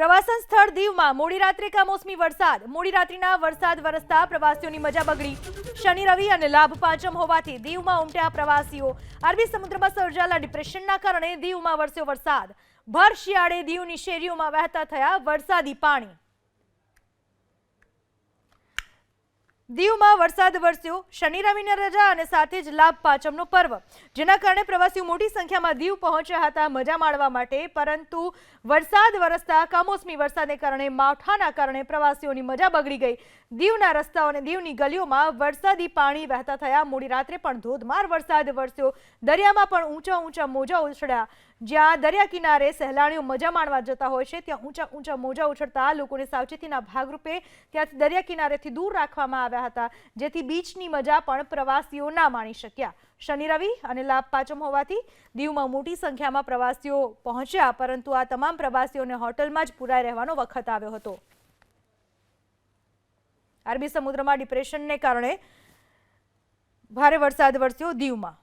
પ્રવાસન સ્થળ દીવમાં મોડી રાત્રે કમોસમી વરસાદ. મોડી રાત્રિના વરસાદ વરસતા પ્રવાસીઓની મજા બગડી. શનિ, રવિ અને લાભ પાંચમ હોવાથી દીવમાં ઉમટ્યા પ્રવાસીઓ. અરબી સમુદ્રમાં સર્જાયેલા ડિપ્રેશનના કારણે દીવમાં વરસ્યો વરસાદ. ભર શિયાળે દીવની શેરીઓમાં વહેતા થયા વરસાદી પાણી. દીવમાં વરસાદ વરસ્યો. શનિ, રવિના રજા અને સાથે જ લાભ પાંચમનો પર્વ. જેના કારણે પ્રવાસીઓ મોટી સંખ્યામાં દીવ પહોંચ્યા હતા, મજા માણવા માટે. પરંતુ વરસાદ વરસતા, કમોસમી વરસાદને કારણે, માવઠાના કારણે પ્રવાસીઓની મજા બગડી ગઈ. દીવના રસ્તાઓ અને દીવની ગલીઓમાં વરસાદી પાણી વહેતા થયા. મોડી રાત્રે પણ ધોધમાર વરસાદ વરસ્યો. દરિયામાં પણ ઊંચા ઊંચા મોજા ઉછળ્યા. જ્યાં દરિયા કિનારે સહેલાણીઓ મજા માણવા જતા હોય છે, ત્યાં ઊંચા ઊંચા મોજા ઉછળતા લોકોને સાવચેતીના ભાગરૂપે ત્યાંથી દરિયા કિનારેથી દૂર રાખવામાં આવ્યા હતા. જેથી બીચની મજા પણ પ્રવાસીઓ ના માણી શક્યા. શનિ રવિ અને લાભ પાંચમ હોવાથી દીવમાં મોટી સંખ્યામાં પ્રવાસીઓ પહોંચ્યા, પરંતુ આ તમામ પ્રવાસીઓને હોટલમાં જ પુરાઈ રહેવાનો વખત આવ્યો હતો. અરબી સમુદ્રમાં ડિપ્રેશનને કારણે ભારે વરસાદ વરસ્યો દીવમાં.